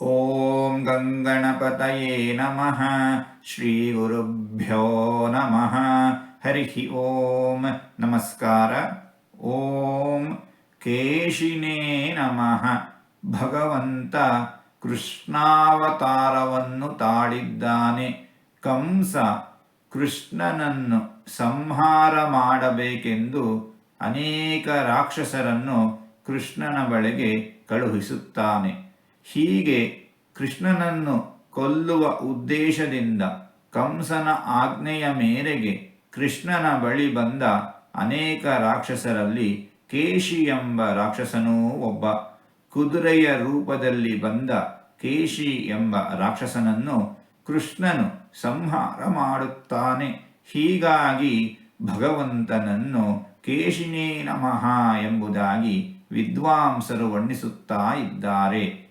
ॐ गङ्गणपतये नमः श्रीगुरुभ्यो नमः हरिः ॐ ನಮಸ್ಕಾರ ಓಂ ಕೇಶಿನೇ ನಮಃ ಭಗವಂತ ಕೃಷ್ಣಾವತಾರವನ್ನು ತಾಳಿದ್ದಾನೆ ಕಂಸ ಕೃಷ್ಣನನ್ನು ಸಂಹಾರ ಮಾಡಬೇಕೆಂದು ಅನೇಕ ರಾಕ್ಷಸರನ್ನು ಕೃಷ್ಣನ ಬಳಿಗೆ ಕಳುಹಿಸುತ್ತಾನೆ ಹೀಗೆ ಕೃಷ್ಣನನ್ನು ಕೊಲ್ಲುವ ಉದ್ದೇಶದಿಂದ ಕಂಸನ ಆಜ್ಞೆಯ ಮೇರೆಗೆ ಕೃಷ್ಣನ ಬಳಿ ಬಂದ ಅನೇಕ ರಾಕ್ಷಸರಲ್ಲಿ ಕೇಶಿ ಎಂಬ ರಾಕ್ಷಸನೂ ಒಬ್ಬ. ಕುದುರೆಯ ರೂಪದಲ್ಲಿ ಬಂದ ಕೇಶಿ ಎಂಬ ರಾಕ್ಷಸನನ್ನು ಕೃಷ್ಣನು ಸಂಹಾರ ಮಾಡುತ್ತಾನೆ. ಹೀಗಾಗಿ ಭಗವಂತನನ್ನು ಕೇಶಿನೇ ನಮಃ ಎಂಬುದಾಗಿ ವಿದ್ವಾಂಸರು ವರ್ಣಿಸುತ್ತಾ ಇದ್ದಾರೆ.